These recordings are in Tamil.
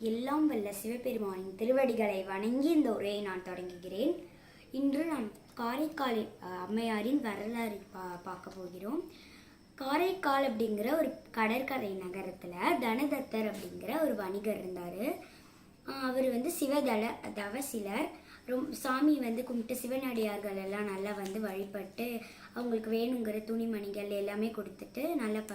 எல்லாம் வல்ல சிவபெருமானின் திருவடிகளை வணங்கி இந்த உரையை நான் தொடங்குகிறேன். இன்று நாம் காரைக்கால் அம்மையாரின் வரலாறு பா பார்க்க போகிறோம். காரைக்கால் அப்படிங்கிற ஒரு கடற்கரை நகரத்தில் தனதத்தர் அப்படிங்கிற ஒரு வணிகர் இருந்தார். அவர் வந்து சிவதள தவசிலர். ரொம் சாமி வந்து கும்பிட்டு சிவனடியார்கள் எல்லாம் நல்லா வந்து வழிபட்டு அவங்களுக்கு வேணுங்கிற துணிமணிகள் எல்லாமே கொடுத்துட்டு நல்லா ப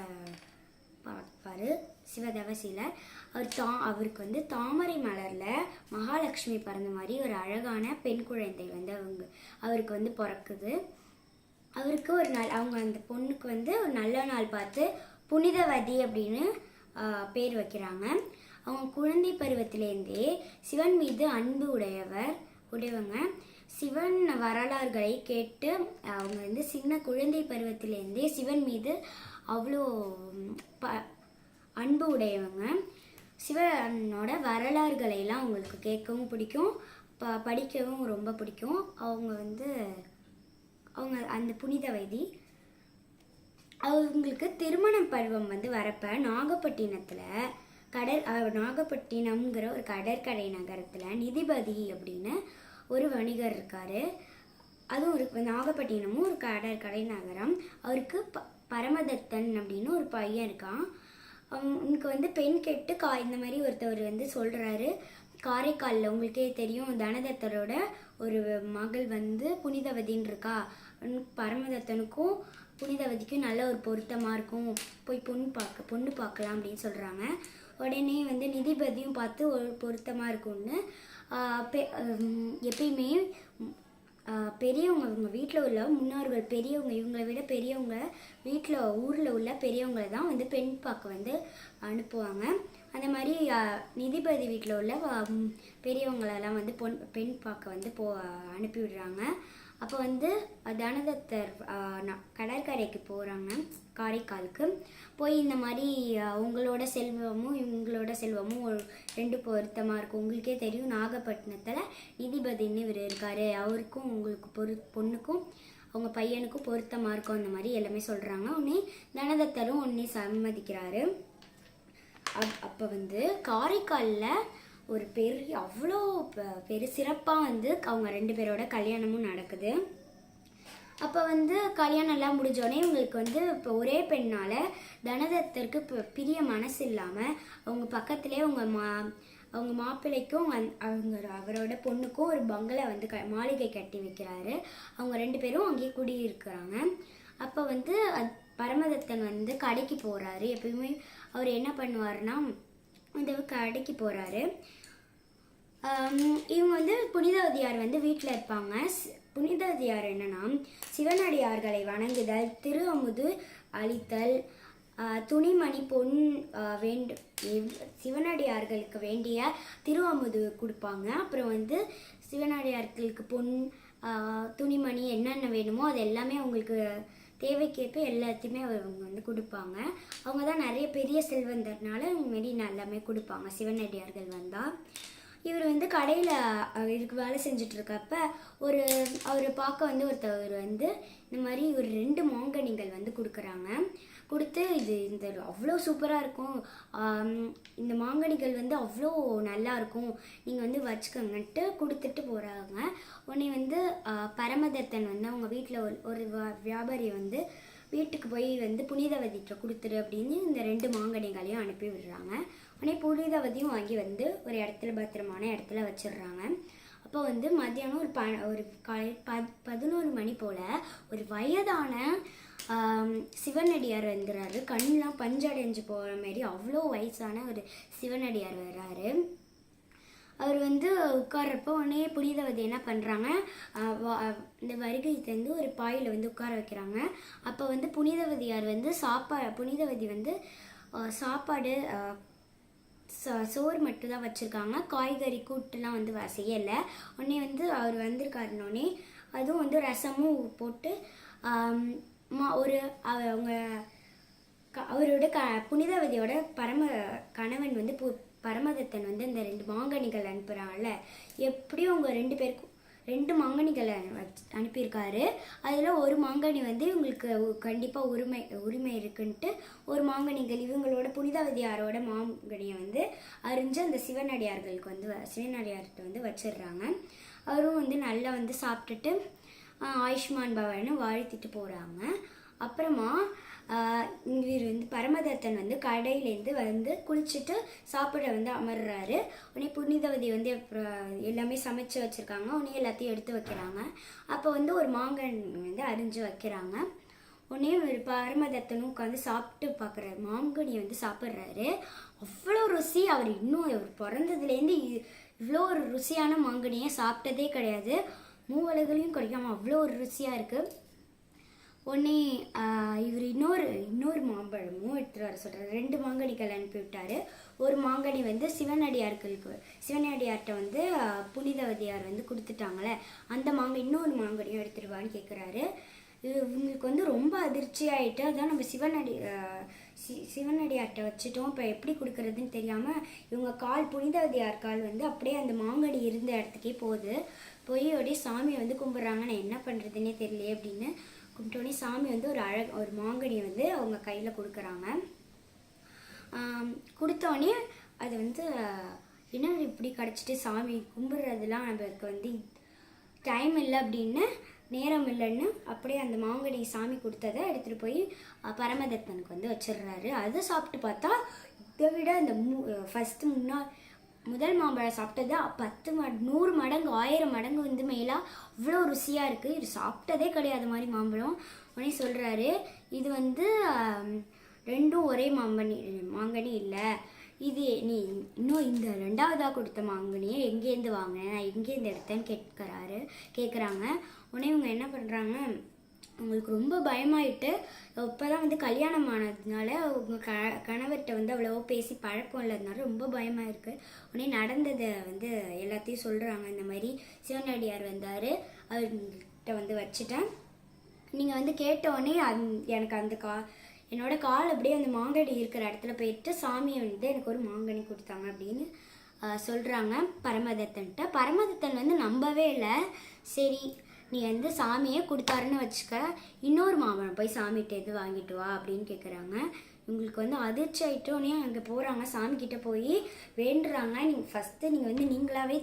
பார்ப்பார். சிவதவசிலர் அவர் தா அவருக்கு வந்து தாமரை மலரில் மகாலட்சுமி பிறந்த மாதிரி ஒரு அழகான பெண் குழந்தை வந்து அவங்க அவருக்கு வந்து பிறக்குது. அவருக்கு ஒரு நாள் அவங்க அந்த பொண்ணுக்கு வந்து ஒரு நல்ல நாள் பார்த்து புனிதவதி அப்படின்னு பேர் வைக்கிறாங்க. அவங்க குழந்தை பருவத்திலேருந்தே சிவன் மீது அன்பு உடையவர் உடையவங்க. சிவன் வரலாறுகளை கேட்டு அவங்க வந்து சின்ன குழந்தை பருவத்திலேருந்தே சிவன் மீது அவ்வளோ ப அன்பு உடையவங்க. சிவனோட வரலாறுகளை எல்லாம் அவங்களுக்கு கேட்கவும் பிடிக்கும். ப படிக்கவும் ரொம்ப பிடிக்கும். அவங்க வந்து அவங்க அந்த புனித வைதி. அவங்களுக்கு திருமண பருவம் வந்து வரப்ப நாகப்பட்டினத்தில் கடல் நாகப்பட்டினம்ங்கிற ஒரு கடற்கரை நகரத்தில் நிதிபதி அப்படின்னு ஒரு வணிகர் இருக்கார். அதுவும் ஒரு நாகப்பட்டினமும் ஒரு கடற்கரை நகரம். அவருக்கு ப பரமதத்தன் அப்படின்னு ஒரு பையன் இருக்கான். அவனுக்கு வந்து பெண் கெட்டு கா இந்த மாதிரி ஒருத்தவர் வந்து சொல்கிறாரு காரைக்காலில் உங்களுக்கே தெரியும் தனதத்தரோட ஒரு மகள் வந்து புனிதவதின்னு இருக்கா பரமதத்தனுக்கும் புனிதவதிக்கும் நல்ல ஒரு பொருத்தமாக இருக்கும். போய் பொண்ணு பார்க்க பொண்ணு பார்க்கலாம் அப்படின்னு சொல்கிறாங்க உடனே வந்து நிதிபதியும் பார்த்து ஒரு பொருத்தமாக இருக்கும்னு எப்பயுமே பெரியவங்க இவங்க வீட்டில் உள்ள முன்னோர்கள் பெரியவங்க இவங்களை விட பெரியவங்க வீட்டில் ஊரில் உள்ள பெரியவங்களை தான் வந்து பெண் பார்க்க வந்து அனுப்புவாங்க. அந்த மாதிரி நிதிபதி வீட்டில் உள்ள பெரியவங்களெல்லாம் வந்து பொன் பெண் பார்க்க வந்து போ அனுப்பி விடுறாங்க. அப்போ வந்து தனதத்தர் கடற்கரைக்கு போகிறாங்க காரைக்காலுக்கு. போய் இந்த மாதிரி உங்களோட செல்வமும் இவங்களோட செல்வமும் ஒரு ரெண்டு பொருத்தமாக இருக்கும். உங்களுக்கே தெரியும் நாகப்பட்டினத்தில் நிதிபதினு இவர் இருக்கார். அவருக்கும் உங்களுக்கு பொரு பொண்ணுக்கும் அவங்க பையனுக்கும் பொருத்தமாக இருக்கும் அந்த மாதிரி எல்லாமே சொல்கிறாங்க உடனே தனதத்தரும் உடனே சம்மதிக்கிறாரு. அப் அப்போ வந்து காரைக்காலில் ஒரு பெரிய அவ்வளோ பெரு சிறப்பாக வந்து அவங்க ரெண்டு பேரோட கல்யாணமும் நடக்குது. அப்போ வந்து கல்யாணம் எல்லாம் முடிஞ்சோடனே இவங்களுக்கு வந்து இப்போ ஒரே பெண்ணால் தனதத்திற்கு இப்போ பிரிய மனசு இல்லாமல் அவங்க பக்கத்துலேயே அவங்க மா அவங்க மாப்பிள்ளைக்கும் அவங்க அவரோட பொண்ணுக்கும் ஒரு பங்களா வந்து க மாளிகை கட்டி வைக்கிறாரு. அவங்க ரெண்டு பேரும் அங்கேயே குடியிருக்கிறாங்க. அப்போ வந்து பரமதத்தன் வந்து கடைக்கு போகிறாரு எப்பயுமே அவர் என்ன பண்ணுவாருன்னா இந்த கடைக்கு போகிறாரு இவங்க வந்து புனிதவதியார் வந்து வீட்டில் இருப்பாங்க. புனிதவதியார் என்னன்னா சிவனடியார்களை வணங்குதல் திரு அமுது அளித்தல் துணிமணி பொன் வேண்டு சிவனடியார்களுக்கு வேண்டிய திரு அமுது கொடுப்பாங்க. அப்புறம் வந்து சிவனடியார்களுக்கு பொன் துணிமணி என்னென்ன வேணுமோ அது எல்லாமே அவங்களுக்கு தேவைக்கேற்ப எல்லாத்தையுமே அவங்க வந்து கொடுப்பாங்க. அவங்க தான் நிறைய பெரிய செல்வந்தர்னால மாரி எல்லாமே கொடுப்பாங்க. சிவனடியார்கள் வந்தால் இவர் வந்து கடையில் இதுக்கு வேலை செஞ்சிட்ருக்கப்ப ஒரு அவரை பார்க்க வந்து ஒருத்தவர் வந்து இந்த மாதிரி ஒரு ரெண்டு மாங்கனிகள் வந்து கொடுக்குறாங்க. கொடுத்து இது இந்த அவ்வளோ சூப்பராக இருக்கும். இந்த மாங்கனிகள் வந்து அவ்வளோ நல்லா இருக்கும். நீங்கள் வந்து வச்சுக்கோங்கன்ட்டு கொடுத்துட்டு போகிறாங்க உடனே வந்து பரமதத்தன் வந்து அவங்க வீட்டில் ஒரு ஒரு வியாபாரி வந்து வீட்டுக்கு போய் வந்து புனிதவதிட்ட கொடுத்துரு அப்படின்னு இந்த ரெண்டு மாங்கனிகளையும் அனுப்பி விடுறாங்க. உடனே புனிதவதியும் வாங்கி வந்து ஒரு இடத்துல பத்திரமான இடத்துல வச்சிடுறாங்க. அப்போ வந்து மத்தியானம் ஒரு ப ஒரு காலை ப பதினோரு மணி போல் ஒரு வயதான சிவனடியார் வந்துடுறாரு கண்ணெலாம் பஞ்சடைஞ்சு போகிற மாரி அவ்வளோ வயசான ஒரு சிவனடியார் வர்றாரு. அவர் வந்து உட்கார்றப்போ உடனே புனிதவதி என்ன பண்ணுறாங்க இந்த வருகை தந்து ஒரு பாயில் வந்து உட்கார வைக்கிறாங்க. அப்போ வந்து புனிதவதியார் வந்து சாப்பா புனிதவதி வந்து சாப்பாடு சோறு மட்டும் தான் வச்சுருக்காங்க. காய்கறி கூட்டுலாம் வந்து செய்யலை. உடனே வந்து அவர் வந்திருக்காருனோடனே அதுவும் வந்து ரசமும் போட்டு மா- ஒரு அவங்க க- அவரோட க புனிதவதியோட பரம கணவன் வந்து பு பரமதத்தன் வந்து இந்த ரெண்டு மாங்கனிகள் அனுப்புகிறாங்கல்ல எப்படியும் அவங்க ரெண்டு பேருக்கும் ரெண்டு மாங்கனிகளை வச்சு அனுப்பியிருக்காரு. அதில் ஒரு மாங்கனி வந்து இவங்களுக்கு கண்டிப்பாக உரிமை உரிமை இருக்குன்ட்டு ஒரு மாங்கனிகள் இவங்களோட புனிதவதியாரோட மாங்கனியை வந்து அறிஞ்சு அந்த சிவனடியார்களுக்கு வந்து வ- சிவனடியார்கிட்ட வந்து வச்சிடுறாங்க. அவரும் வந்து நல்லா வந்து சாப்பிட்டுட்டு ஆயுஷ்மான் பவன்னு வாழ்த்திட்டு போகிறாங்க அப்புறமா இவர் வந்து பரமதத்தன் வந்து கடையிலேருந்து வந்து குளிச்சுட்டு சாப்பிட வந்து அமர்றாரு. உடனே புனிதவதி வந்து எல்லாமே சமைச்சு வச்சுருக்காங்க. உடனே எல்லாத்தையும் எடுத்து வைக்கிறாங்க. அப்போ வந்து ஒரு மாங்கன் வந்து அரிஞ்சு வைக்கிறாங்க. உடனே ஒரு பரமதத்தனும் உட்காந்து சாப்பிட்டு பார்க்குறாரு மாங்கனியை வந்து சாப்பிட்றாரு. அவ்வளோ ருசி. அவர் இன்னும் அவர் பிறந்ததுலேருந்து இ- இவ்வளோ ஒரு ருசியான மாங்கனியை சாப்பிட்டதே கிடையாது. மூவலைகளையும் கிடைக்காம அவ்வளோ ஒரு ருசியாக இருக்குது உடனே இவர் இன்னொரு இன்னொரு மாம்பழமும் எடுத்துகிட்டு வர சொல்கிறார் ரெண்டு மாங்கனிகள் அனுப்பி விட்டாரு ஒரு மாங்கனி வந்து சிவனடியார்களுக்கு சிவனடியார்கிட்ட வந்து புனிதவதியார் வந்து கொடுத்துட்டாங்களே அந்த மாங்க இன்னொரு மாங்கனியும் எடுத்துருவான்னு கேட்குறாரு இவங்களுக்கு வந்து ரொம்ப அதிர்ச்சி ஆகிட்டு அதான் நம்ம சிவனடி சி சிவனடியார்கிட்ட வச்சுட்டோம். இப்போ எப்படி கொடுக்கறதுன்னு தெரியாமல் இவங்க கால் புனிதவதியார் கால் வந்து அப்படியே அந்த மாங்கனி இருந்த இடத்துக்கே போகுது. போய் அப்படியே சாமியை வந்து கும்பிட்றாங்க. நான் என்ன பண்ணுறதுன்னே தெரியலையே அப்படின்னு கும்பிட்டோடனே சாமி வந்து ஒரு அழக ஒரு மாங்கனியை வந்து அவங்க கையில் கொடுக்குறாங்க. கொடுத்தோடனே அது வந்து என்ன இப்படி கிடச்சிட்டு சாமி கும்பிட்றதுலாம் நம்மளுக்கு வந்து டைம் இல்லை அப்படின்னு நேரம் இல்லைன்னு அப்படியே அந்த மாங்கனி சாமி கொடுத்ததை எடுத்துகிட்டு போய் பரமதத்தனுக்கு வந்து வச்சிடுறாரு. அதை சாப்பிட்டு பார்த்தா இதை விட அந்த மூ ஃபஸ்ட்டு முன்னா முதல் மாம்பழம் சாப்பிட்டது பத்து ம நூறு மடங்கு ஆயிரம் மடங்கு வந்து மேலாக அவ்வளோ ருசியாக இருக்குது இது சாப்பிட்டதே கிடையாது மாதிரி மாம்பழம். உடனே சொல்கிறாரு இது வந்து ரெண்டும் ஒரே மாங்கனி மாங்கனி இல்லை. இது நீ இன்னும் இந்த ரெண்டாவதாக கொடுத்த மாங்கனியை எங்கேருந்து வாங்கினேன் நான் எங்கேருந்து எடுத்தேன்னு கேட்குறாரு கேட்குறாங்க உடனே இவங்க என்ன பண்ணுறாங்க அவங்களுக்கு ரொம்ப பயமாயிட்டு இப்போ தான் வந்து கல்யாணம் ஆனதுனால அவங்க க கணவர்கிட்ட வந்து அவ்வளோவா பேசி பழக்கம் இல்லாதனால ரொம்ப பயமாக இருக்குது உடனே நடந்ததை வந்து எல்லாத்தையும் சொல்கிறாங்க இந்த மாதிரி சிவனடியார் வந்தார். அவர்கிட்ட வந்து வச்சுட்டேன். நீங்கள் வந்து கேட்ட உடனே அந் எனக்கு அந்த கா என்னோட கால் அப்படியே அந்த மாங்கனி இருக்கிற இடத்துல போயிட்டு சாமியை வந்து எனக்கு ஒரு மாங்கனி கொடுத்தாங்க அப்படின்னு சொல்கிறாங்க பரமதத்தன்ட்ட. பரமதத்தன் வந்து நம்பவே இல்லை. சரி நீ வந்து சாமியே கொடுத்தாருன்னு வச்சுக்க இன்னொரு மாமன் போய் சாமிகிட்ட எது வாங்கிட்டு வா அப்படின்னு கேட்குறாங்க உங்களுக்கு வந்து அதிர்ச்சி ஆகிட்டோன்னே அங்கே போகிறாங்க சாமிக்கிட்ட போய் வேண்டுறாங்க. நீங்கள் ஃபஸ்ட்டு நீங்கள் வந்து நீங்களாகவே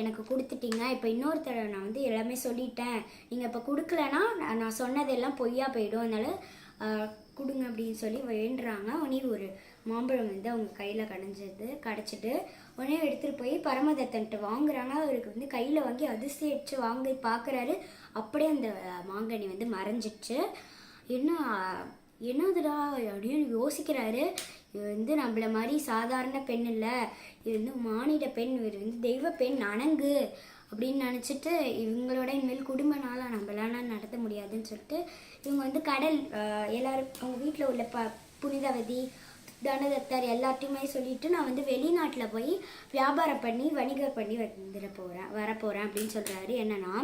எனக்கு கொடுத்துட்டீங்க. இப்போ இன்னொரு தடவை நான் வந்து எல்லாமே சொல்லிட்டேன். நீங்கள் இப்போ கொடுக்கலன்னா நான் சொன்னதெல்லாம் பொய்யா போயிடும். அதனால கொடுங்க அப்படின்னு சொல்லி வேண்டுறாங்க. உடனே ஒரு மாம்பழம் வந்து அவங்க கையில் கடைஞ்சது கிடச்சிட்டு உடனே எடுத்துகிட்டு போய் பரமதத்தன்ட்டு வாங்குறாங்க. அவருக்கு வந்து கையில் வாங்கி அதிசயிச்சு வாங்கி பார்க்குறாரு அப்படியே அந்த மாங்கனி வந்து மறைஞ்சிடுச்சு. என்ன என்னதுடா அப்படின்னு யோசிக்கிறாரு. இது வந்து நம்மள மாதிரி சாதாரண பெண் இல்லை. இது வந்து மானிட பெண் இவர் வந்து தெய்வ பெண் அணங்கு. அப்படின்னு நினச்சிட்டு இவங்களோட இனிமேல் குடும்ப நாளாக நம்மளால நடத்த முடியாதுன்னு சொல்லிட்டு இவங்க வந்து கடல் எல்லோரும் அவங்க வீட்டில் உள்ள ப புனிதவதி தனதத்தர் எல்லாத்தையுமே சொல்லிட்டு நான் வந்து வெளிநாட்டில் போய் வியாபாரம் பண்ணி வணிகம் பண்ணி வந்துட போகிறேன் வரப்போகிறேன் அப்படின்னு சொல்கிறாரு என்னன்னா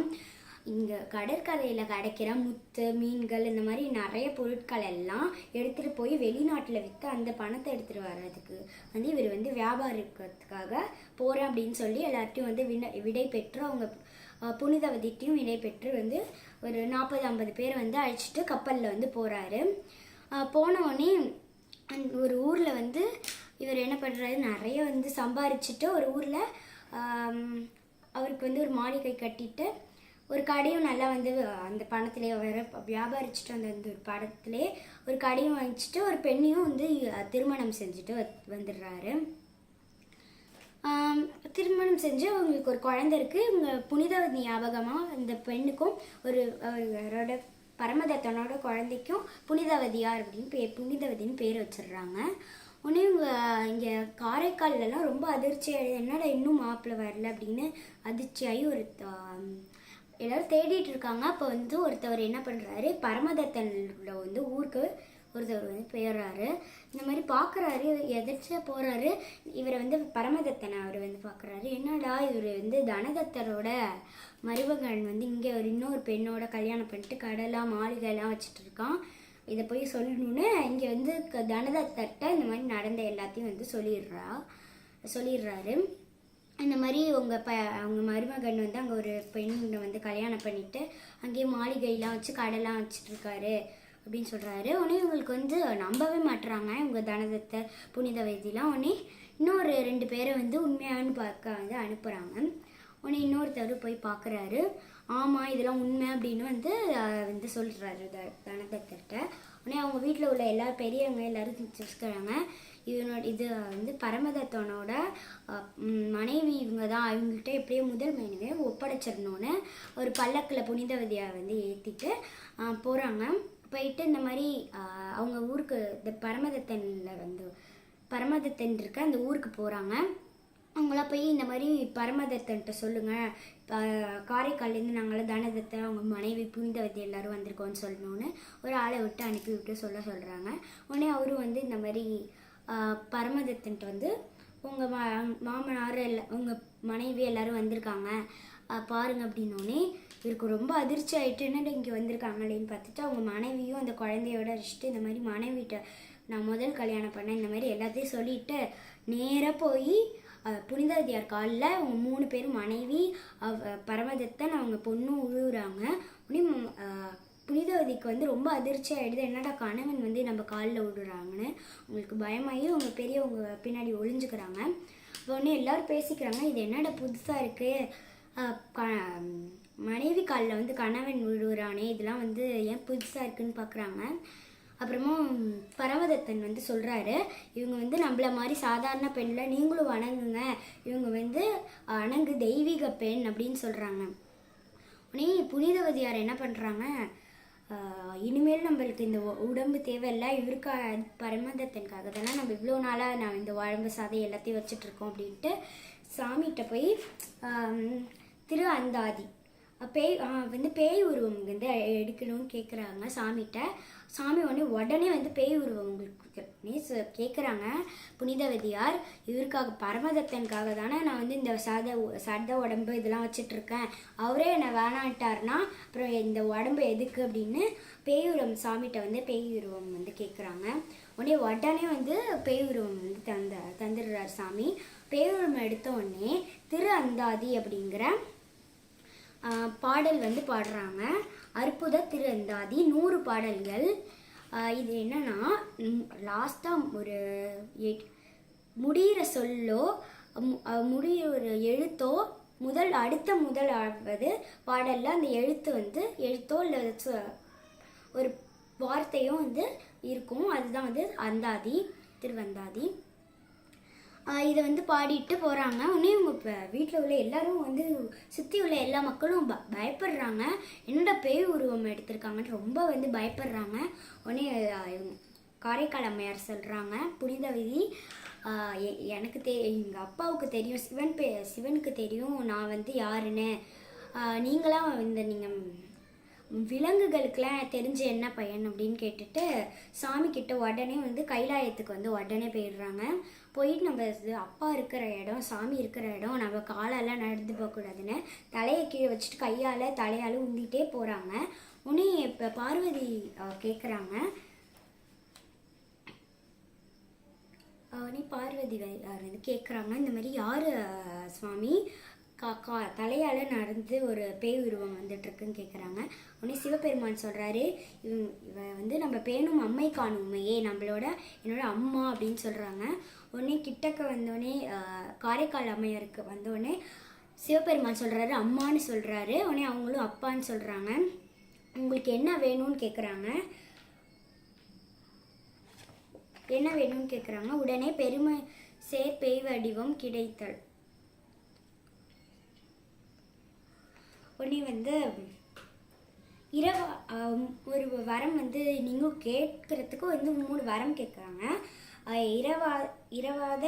இங்கே கடற்கரையில் கிடைக்கிற முத்து மீன்கள் இந்த மாதிரி நிறைய பொருட்கள் எல்லாம் எடுத்துகிட்டு போய் வெளிநாட்டில் விற்று அந்த பணத்தை எடுத்துகிட்டு வர்றதுக்கு வந்து இவர் வந்து வியாபாரிக்கிறதுக்காக போகிறேன் அப்படின்னு சொல்லி எல்லார்ட்டையும் வந்து வின விடை பெற்று அவங்க புனிதவதிட்டையும் விடை பெற்று வந்து ஒரு நாற்பது ஐம்பது பேர் வந்து அழைச்சிட்டு கப்பலில் வந்து போகிறாரு போனவுடனே ஒரு ஊரில் வந்து இவர் என்ன பண்ணுறாரு நிறைய வந்து சம்பாரிச்சுட்டு ஒரு ஊரில் அவருக்கு வந்து ஒரு மாளிகை கட்டிட்டு ஒரு கடையும் நல்லா வந்து அந்த பணத்திலே வர வியாபாரிச்சுட்டு அந்த அந்த ஒரு படத்திலே ஒரு கடையும் வாங்கிச்சிட்டு ஒரு பெண்ணையும் வந்து திருமணம் செஞ்சுட்டு வ- வந்துடுறாரு. திருமணம் செஞ்சு அவங்களுக்கு ஒரு குழந்தை இருக்குது இவங்க புனிதவதி ஞாபகமாக அந்த பெண்ணுக்கும் ஒரு அவரோட பரமதத்தனோட குழந்தைக்கும் புனிதவதியார் அப்படின்னு பே புனிதவதின்னு பேர் வச்சிடுறாங்க. உடனே இவங்க இங்கே காரைக்கால்லாம் ரொம்ப அதிர்ச்சி என்னடா இன்னும் மாப்பிள்ளை வரல அப்படின்னு அதிர்ச்சியாகி ஒரு எல்லோரும் தேடிட்டு இருக்காங்க அப்போ வந்து ஒருத்தவர் என்ன பண்ணுறாரு பரமதத்தனோட வந்து ஊருக்கு ஒருத்தவர் வந்து போயிடுறாரு இந்த மாதிரி பார்க்குறாரு எதிர்ச்சியாக போகிறாரு இவரை வந்து பரமதத்தனை அவர் வந்து பார்க்குறாரு என்னடா இவர் வந்து தனதத்தரோட மருமகன் வந்து இங்கே ஒரு இன்னொரு பெண்ணோட கல்யாணம் பண்ணிட்டு கடலாம் மாளிகைலாம் வச்சுட்டு இருக்கான் இதை போய் சொல்லணுன்னு இங்கே வந்து க- தனதத்தட்ட இந்த மாதிரி நடந்த எல்லாத்தையும் வந்து சொல்லிடுறா சொல்லிடுறாரு. அந்த மாதிரி உங்கள் ப அவங்க மருமகன் வந்து அங்கே ஒரு பெண்ணை வந்து கல்யாணம் பண்ணிட்டு அங்கேயே மாளிகைலாம் வச்சு கடைலாம் வச்சுட்ருக்காரு அப்படின்னு சொல்கிறாரு உடனே இவங்களுக்கு வந்து நம்பவே மாட்டுறாங்க இவங்க தனதத்தை புனித வைத்தியெலாம் உடனே இன்னொரு ரெண்டு பேரை வந்து உண்மையானு பார்க்க வந்து அனுப்புகிறாங்க உடனே இன்னொருத்தர் போய் பார்க்குறாரு ஆமாம் இதெல்லாம் உண்மை அப்படின்னு வந்து வந்து சொல்கிறாரு த தனதத்திட்ட உடனே அவங்க வீட்டில் உள்ள எல்லா பெரியவங்க எல்லாரும் சொல்கிறாங்க இவனோட இது வந்து பரமதத்தனோட மனைவி இவங்க தான் இவங்ககிட்ட எப்படியோ முதல் மனைவியை ஒப்படைச்சிடணுன்னு ஒரு பல்லக்கில் புனிதவதியை வந்து ஏற்றிட்டு போகிறாங்க போயிட்டு இந்த மாதிரி அவங்க ஊருக்கு இந்த பரமதத்தனில் வந்து பரமதத்தன் இருக்க அந்த ஊருக்கு போகிறாங்க அவங்களாம் போய் இந்த மாதிரி பரமதத்தன்ட்ட சொல்லுங்கள் காரைக்கால்லேருந்து நாங்களாம் தனதத்தை அவங்க மனைவி புனிதவதி எல்லாரும் வந்திருக்கோம்னு சொல்லணும்னு ஒரு ஆளை விட்டு அனுப்பி விட்டு சொல்ல சொல்கிறாங்க உடனே அவரும் வந்து இந்த மாதிரி பரமதத்தன்ட்டு பரமதத்தன்ட்ட வந்து உங்கள் மா மாமனார் எல்லா உங்கள் மனைவி எல்லோரும் வந்திருக்காங்க. பாருங்க அப்படின்னோடனே இவருக்கு ரொம்ப அதிர்ச்சி ஆகிட்டு என்னடா இங்கே அப்படின்னு பார்த்துட்டு அவங்க மனைவியும் அந்த குழந்தையோட அடிச்சுட்டு இந்த மாதிரி மனைவிட்ட நான் முதல் கல்யாணம் பண்ணேன் இந்த மாதிரி எல்லாத்தையும் சொல்லிட்டு நேராக போய் அஹ், காலில் அவங்க மூணு பேரும் மனைவி அவ பரமதத்தன் அவங்க பொண்ணும் உழுவுறாங்க. உடனே புனிதவதிக்கு வந்து ரொம்ப அதிர்ச்சி ஆகிடுது என்னடா கணவன் வந்து நம்ம காலில் விடுறாங்கன்னு உங்களுக்கு பயமாகி அவங்க பெரியவங்க பின்னாடி ஒளிஞ்சுக்கிறாங்க. உடனே எல்லாரும் பேசிக்கிறாங்க இது என்னடா புதுசாக இருக்குது மனைவி காலில் வந்து கணவன் விழுவுறானே இதெல்லாம் வந்து ஏன் புதுசாக இருக்குன்னு பார்க்குறாங்க அப்புறமா பரமதத்தன் வந்து சொல்கிறாரு இவங்க வந்து நம்மள மாதிரி சாதாரண பெண்ணில் நீங்களும் வணங்குங்க. இவங்க வந்து அணங்கு தெய்வீக பெண் அப்படின்னு சொல்கிறாங்க உடனே புனிதவதியார் என்ன பண்ணுறாங்க இனிமேல் நம்மளுக்கு இந்த உ- உடம்பு தேவையில்லை இவருக்கா பரமதத்தனுக்காக தானே நம்ம இவ்வளோ நாளாக நான் இந்த உடம்பு சாதை எல்லாத்தையும் வச்சுட்ருக்கோம் அப்படின்ட்டு சாமிகிட்ட போய் திரு அந்தாதி பேய் வந்து பேய் உருவம் வந்து எடுக்கணும்னு கேட்குறாங்க சாமிகிட்ட. சாமி உடனே உடனே வந்து பேய் உருவம் உங்களுக்கு கேட்குறாங்க புனிதவதியார் இவருக்காக பரமதத்தனுக்காக தானே நான் வந்து இந்த சத சத உடம்பு இதெல்லாம் வச்சிட்ருக்கேன் அவரே என்னை வேணான்ட்டாருன்னா அப்புறம் இந்த உடம்பு எதுக்கு அப்படின்னு பேய் உருவம் சாமிகிட்ட வந்து பேய் உருவம் வந்து கேட்குறாங்க உடனே உடனே வந்து பேய் உருவம் வந்து தந்த தந்துடுறார் சாமி. பேய் உருவம் எடுத்த உடனே திரு அந்தாதி அப்படிங்கிற பாடல் வந்து பாடுறாங்க. அற்புத திருந்தாதி நூறு பாடல்கள். இது என்னன்னா லாஸ்ட்டாக ஒரு முடிகிற சொல்லோ முடிகிற ஒரு எழுத்தோ முதல் அடுத்த முதல் ஆவது பாடலில் அந்த எழுத்து வந்து எழுத்தோ இல்லை ஒரு வார்த்தையும் வந்து இருக்கும். அதுதான் வந்து அந்தாதி திருவந்தாதி. இதை வந்து பாடிட்டு போகிறாங்க உடனே இவங்க இப்போ வீட்டில் உள்ள எல்லாரும் வந்து சுற்றி உள்ள எல்லா மக்களும் ப பயப்படுறாங்க. என்னடா பேய் உருவம் எடுத்திருக்காங்கன்னு ரொம்ப வந்து பயப்படுறாங்க. உடனே காரைக்கால் அம்மையார் சொல்கிறாங்க புனித விதி எ- எனக்கு தெ எங்கள் அப்பாவுக்கு தெரியும் சிவன் பே சிவனுக்கு தெரியும் நான் வந்து யாருன்னு. நீங்களாம் இந்த நீங்கள் விலங்குகளுக்கெல்லாம் தெரிஞ்ச என்ன பையன்? அப்படின்னு கேட்டுட்டு சாமி கிட்ட உடனே வந்து கைலாயத்துக்கு வந்து உடனே போயிடுறாங்க. போயிட்டு நம்ம இது அப்பா இருக்கிற இடம் சாமி இருக்கிற இடம் நம்ம காலெல்லாம் நடந்து போகக்கூடாதுன்னு தலையை கீழே வச்சுட்டு கையால் தலையால் உந்திட்டே போகிறாங்க உடனே இப்போ பார்வதி கேட்குறாங்க உடனே பார்வதி அவர் வந்து கேட்குறாங்க இந்த மாதிரி யார் சுவாமி? கா தலையால் நடந்து ஒரு பேய் உருவம் வந்துட்டுருக்குன்னு கேட்குறாங்க உடனே சிவபெருமான் சொல்கிறாரு இவன் இவ வந்து நம்ம பேணும் அம்மை காணும் உண்மையே நம்மளோட என்னோட அம்மா அப்படின்னு சொல்கிறாங்க உடனே கிட்டக்க வந்தோடனே காரைக்கால் அம்மையாருக்கு வந்தோடனே சிவபெருமான் சொல்கிறாரு அம்மான்னு சொல்கிறாரு உடனே அவங்களும் அப்பான்னு சொல்கிறாங்க உங்களுக்கு என்ன வேணும்னு கேட்குறாங்க என்ன வேணும்னு கேட்குறாங்க உடனே பெருமை சேர் பேய் வடிவம் கிடைத்தல். உடனே வந்து இரவு ஒரு வரம் வந்து நீங்கள் கேட்குறதுக்கு வந்து மூணு வரம் கேட்குறாங்க. இரவா இரவாத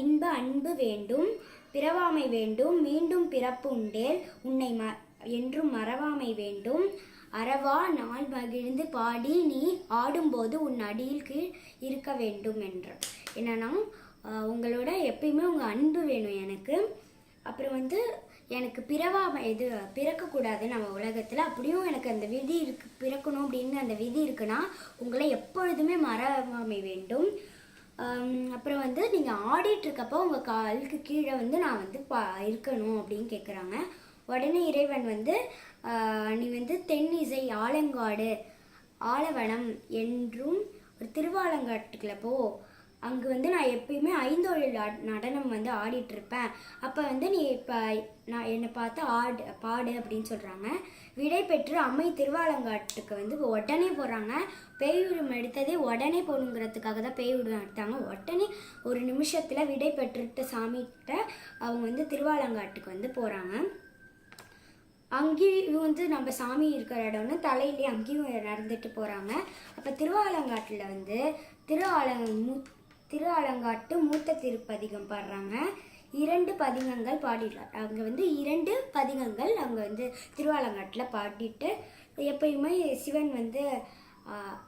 இன்ப அன்பு வேண்டும் பிறவாமை வேண்டும் மீண்டும் பிறப்பு உண்டேல் உன்னை ம என்றும் மறவாமை வேண்டும். அறவா நாள் மகிழ்ந்து பாடி நீ ஆடும்போது உன் அடியில் கீழ் இருக்க வேண்டும் என்று என்னன்னா உங்களோட எப்பயுமே உங்கள் அன்பு வேணும் எனக்கு. அப்புறம் வந்து எனக்கு பிறவாமை இது பிறக்கக்கூடாது நம்ம உலகத்தில் அப்படியும் எனக்கு அந்த விதி இருக்கு பிறக்கணும் அப்படின்னு அந்த விதி இருக்குன்னா உங்களை எப்பொழுதுமே மறவாமை வேண்டும். அப்புறம் வந்து நீங்கள் ஆடிட்டு இருக்கப்போ உங்கள் காலுக்கு கீழே வந்து நான் வந்து பா இருக்கணும் அப்படின்னு கேட்குறாங்க உடனே இறைவன் வந்து நீ வந்து தென்னிசை ஆலங்காடு ஆலவனம் என்றும் ஒரு திருவாலங்காட்டுக்குள்ள போ. அங்கே வந்து நான் எப்பயுமே ஐந்தொழில் ஆட்- நடனம் வந்து ஆடிட்டுருப்பேன். அப்போ வந்து நீ இப்போ நான் என்னை பார்த்து ஆடு பாடு அப்படின்னு சொல்கிறாங்க விடை பெற்று அம்மை திருவாலங்காட்டுக்கு வந்து உடனே போகிறாங்க பேய் எடுத்ததே உடனே போகணுங்கிறதுக்காக தான் பேய் எடுத்தாங்க. உடனே ஒரு நிமிஷத்தில் விடை பெற்றுட்டு சாமிகிட்ட அவங்க வந்து திருவாலங்காட்டுக்கு வந்து போகிறாங்க அங்கேயும் வந்து நம்ம சாமி இருக்கிற இடம்னு தலையிலே அங்கேயும் நடந்துட்டு போகிறாங்க அப்போ திருவாலங்காட்டில் வந்து திரு திரு ஆலங்காட்டு மூத்த திருப்பதிகம் பாடுறாங்க. இரண்டு பதிகங்கள் பாடிடுறாங்க அங்கே வந்து இரண்டு பதிகங்கள் அங்கே வந்து திருவாலங்காட்டில் பாடிட்டு எப்பயுமே சிவன் வந்து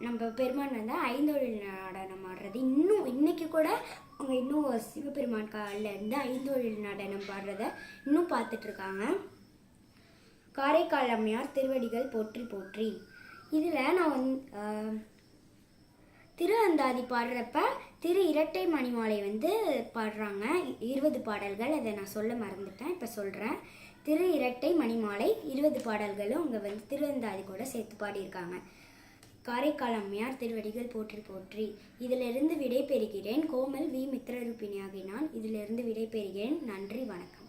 நம்ம பெருமான் வந்து ஐந்தொழில் நடனம் ஆடுறது. இன்னும் இன்னைக்கு கூட அவங்க இன்னும் சிவபெருமான் காலில் இருந்து ஐந்தொழில் நடனம் பாடுறத இன்னும் பார்த்துட்ருக்காங்க. காரைக்கால் அம்மையார் திருவடிகள் போற்றி போற்றி. இதில் நான் வந்து திரு அந்தாதி பாடுறப்ப திரு இரட்டை மணிமாலை வந்து பாடுறாங்க. இருபது பாடல்கள் அதை நான் சொல்ல மறந்துட்டேன் இப்போ சொல்கிறேன் திரு இரட்டை மணிமாலை இருபது பாடல்களும் அங்கே வந்து திருவந்தாதி கூட சேர்த்து பாடியிருக்காங்க. காரைக்கால் அம்மையார் திருவடிகள் போற்றி போற்றி இதிலிருந்து விடை பெறுகிறேன் கோமல் வி. மித்திரரூபிணியாகினான். இதிலிருந்து விடை பெறுகிறேன் நன்றி வணக்கம்.